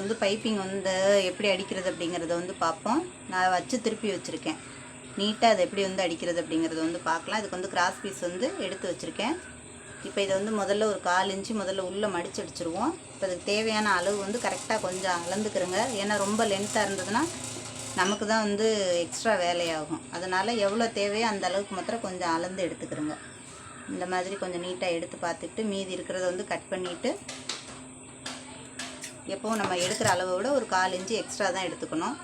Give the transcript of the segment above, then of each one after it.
வந்து பைப்பிங் வந்து எப்படி அடிக்கிறது அப்படிங்கிறத வந்து பார்ப்போம். நான் வச்சு திருப்பி வச்சுருக்கேன். நீட்டாக அதை எப்படி வந்து அடிக்கிறது அப்படிங்கிறத வந்து பார்க்கலாம். இதுக்கு வந்து கிராஸ் பீஸ் வந்து எடுத்து வச்சுருக்கேன். இப்போ இதை வந்து முதல்ல ஒரு கால் இன்ச்சு முதல்ல உள்ளே மடிச்சு அடிச்சிருவோம். இப்போ அதுக்கு தேவையான அளவு வந்து கரெக்டாக கொஞ்சம் அளந்துக்கிறோங்க. ஏன்னா ரொம்ப லென்த்தாக இருந்ததுன்னா நமக்கு தான் வந்து எக்ஸ்ட்ரா வேலையாகும். அதனால் எவ்வளோ தேவையோ அந்த அளவுக்கு மாத்திரம் கொஞ்சம் அளந்து எடுத்துக்கிறோங்க. இந்த மாதிரி கொஞ்சம் நீட்டாக எடுத்து பார்த்துட்டு மீதி இருக்கிறத வந்து கட் பண்ணிவிட்டு எப்போவும் நம்ம எடுக்கிற அளவை விட ஒரு கால் இன்ச்சு எக்ஸ்ட்ரா தான் எடுத்துக்கணும்.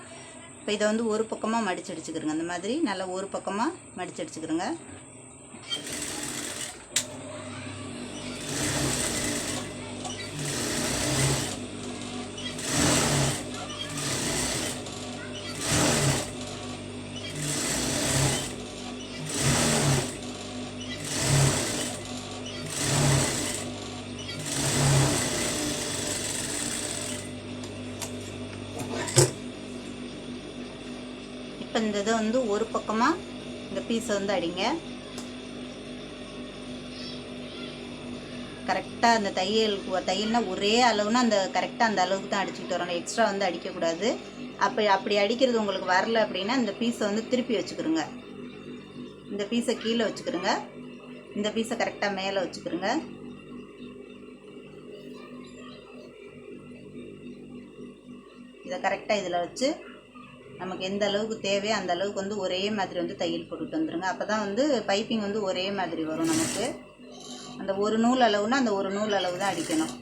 இப்போ இதை வந்து ஒரு பக்கமாக மடிச்சு அடிச்சுக்கிறோங்க அந்த மாதிரி நல்லா ஒரு பக்கமாக மடிச்சு அடிச்சுக்கிறோங்க இப்போ இந்த இதை வந்து ஒரு பக்கமாக இந்த பீஸை வந்து அடிங்க. கரெக்டாக அந்த தையல் தையல்னால் ஒரே அளவுனா அந்த கரெக்டாக அந்த அளவுக்கு தான் அடிச்சுக்கிட்டு வரணும் எக்ஸ்ட்ரா வந்து அடிக்கக்கூடாது. அப்போ அப்படி அடிக்கிறது உங்களுக்கு வரல அப்படின்னா இந்த பீஸை வந்து திருப்பி வச்சுக்கிறோங்க இந்த பீஸை கீழே வச்சுக்கிறோங்க இந்த பீஸை கரெக்டாக மேலே வச்சுக்கிறோங்க இதை கரெக்டாக இதில் வச்சு நமக்கு எந்த அளவுக்கு தேவையோ அந்த அளவுக்கு வந்து ஒரே மாதிரி வந்து தையல் போட்டுட்டு வந்துடுங்க அப்போ தான் வந்து பைப்பிங் வந்து ஒரே மாதிரி வரும் நமக்கு. அந்த ஒரு நூல் அளவுனா அந்த ஒரு நூல் அளவு தான் அடிக்கணும்.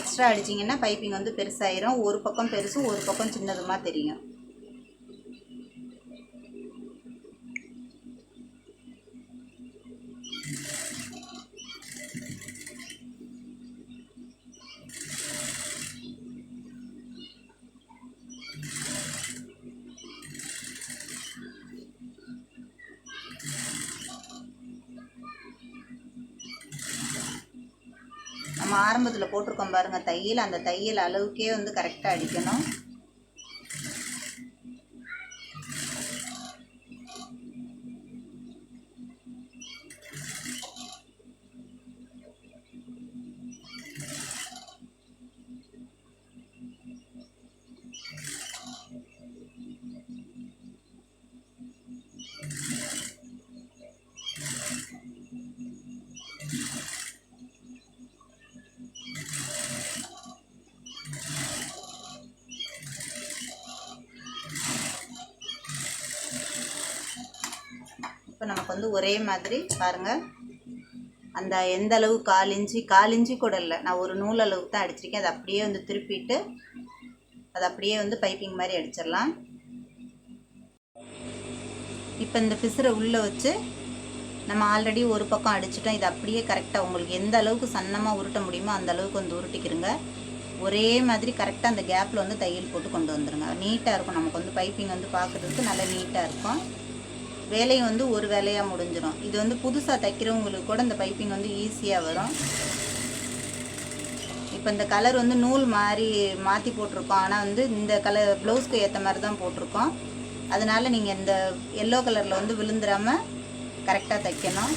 எக்ஸ்ட்ரா அடிச்சிங்கன்னா பைப்பிங் வந்து பெருசாயிரும். ஒரு பக்கம் பெருசு ஒரு பக்கம் சின்னதுமாக தெரியும். நம்ம ஆரம்பத்தில் போட்டிருக்கோம் பாருங்க தையல். அந்த தையல் அளவுக்கே வந்து கரெக்டாக அடிக்கணும். இப்போ நமக்கு வந்து ஒரே மாதிரி பாருங்கள் அந்த எந்த அளவு கால் இஞ்சி கால் இஞ்சி கூட இல்லை. நான் ஒரு நூல் அளவுக்கு தான் அடிச்சிருக்கேன். அதை அப்படியே வந்து திருப்பிட்டு அதை அப்படியே வந்து பைப்பிங் மாதிரி அடிச்சிடலாம். இப்போ இந்த பிசுரை உள்ளே வச்சு நம்ம ஆல்ரெடி ஒரு பக்கம் அடிச்சிட்டோம். இது அப்படியே கரெக்டாக உங்களுக்கு எந்த அளவுக்கு சன்னமாக உருட்ட முடியுமோ அந்த அளவுக்கு வந்து உருட்டிக்கிறங்க ஒரே மாதிரி கரெக்டாக அந்த கேப்பில் வந்து தையல் போட்டு கொண்டு வந்துடுங்க நீட்டாக இருக்கும். நமக்கு வந்து பைப்பிங் வந்து பார்க்குறதுக்கு நல்லா நீட்டாக இருக்கும். வேலையும் வந்து ஒரு வேலையாக முடிஞ்சிடும் இது வந்து புதுசாக தைக்கிறவங்களுக்கு கூட இந்த பைப்பிங் வந்து ஈஸியாக வரும். இப்போ இந்த கலர் வந்து நூல் மாதிரி மாற்றி போட்டிருக்கோம். ஆனால் வந்து இந்த கலர் ப்ளவுஸ்க்கு ஏற்ற மாதிரி தான் போட்டிருக்கோம். அதனால் நீங்கள் இந்த எல்லோ கலரில் வந்து விழுந்துடாமல் கரெக்டாக தைக்கணும்.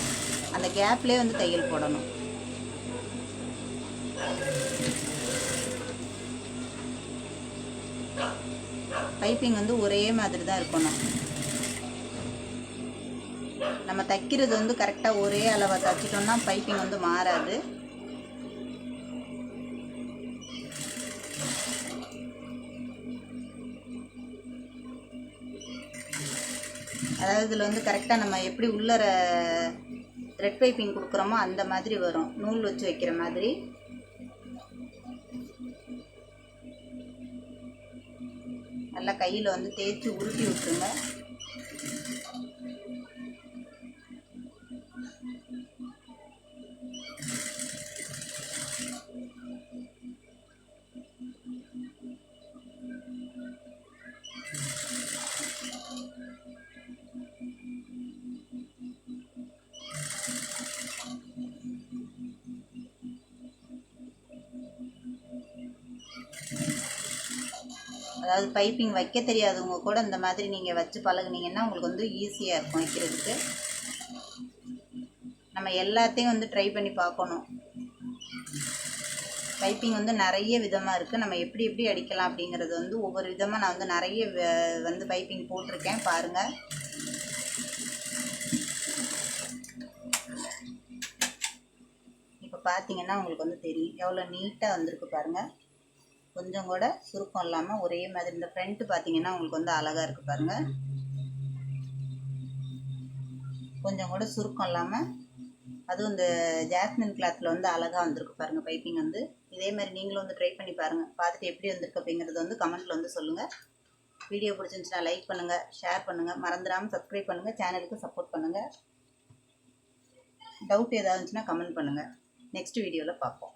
அந்த கேப்லேயே வந்து தையல் போடணும். பைப்பிங் வந்து ஒரே மாதிரி தான் இருக்கணும். நம்ம தைக்கிறது வந்து கரெக்டாக ஒரே அளவை தைச்சிட்டோம்னா பைப்பிங் வந்து மாறாது. அதாவது இதில் வந்து கரெக்டாக நம்ம எப்படி உள்ளர த்ரெட் பைப்பிங் கொடுக்குறோமோ அந்த மாதிரி வரும். நூல் வச்சு வைக்கிற மாதிரி. நல்லா கையில் வந்து தேய்ச்சி உருட்டி விட்டுருங்க. அதாவது பைப்பிங் வைக்க தெரியாதவங்க கூட இந்த மாதிரி நீங்கள் வச்சு பழகுனீங்கன்னா உங்களுக்கு வந்து ஈஸியாக இருக்கும் வைக்கிறதுக்கு. நம்ம எல்லாத்தையும் வந்து ட்ரை பண்ணி பார்க்கணும். பைப்பிங் வந்து நிறைய விதமாக இருக்குது நம்ம எப்படி எப்படி அடிக்கலாம் அப்படிங்கிறது வந்து ஒவ்வொரு விதமாக நான் வந்து நிறைய வந்து பைப்பிங் போட்டிருக்கேன். பாருங்கள் இப்போ பார்த்தீங்கன்னா உங்களுக்கு வந்து தெரியும். எவ்வளோ நீட்டாக வந்திருக்கு பாருங்கள் கொஞ்சம் கூட சுருக்கம் இல்லாமல் ஒரே மாதிரி இந்த ஃப்ரண்ட்டு பார்த்தீங்கன்னா உங்களுக்கு வந்து அழகாக இருக்குது பாருங்கள் கொஞ்சம் கூட சுருக்கம் இல்லாமல் அதுவும் இந்த ஜாஸ்மின் கிளாத்தில் வந்து அழகாக வந்திருக்கு பாருங்கள் பைப்பிங் வந்து. இதே மாதிரி நீங்களும் வந்து ட்ரை பண்ணி பாருங்கள் பார்த்துட்டு எப்படி வந்திருக்கு அப்படிங்கிறது வந்து கமெண்ட்டில் வந்து சொல்லுங்கள் வீடியோ பிடிச்சிருந்துச்சுன்னா லைக் பண்ணுங்கள் ஷேர் பண்ணுங்கள் மறந்துடாமல் சப்ஸ்கிரைப் பண்ணுங்கள் சேனலுக்கு சப்போர்ட் பண்ணுங்கள் டவுட் ஏதாவது இருந்துச்சுன்னா கமெண்ட் பண்ணுங்கள் நெக்ஸ்ட் வீடியோவில் பார்ப்போம்.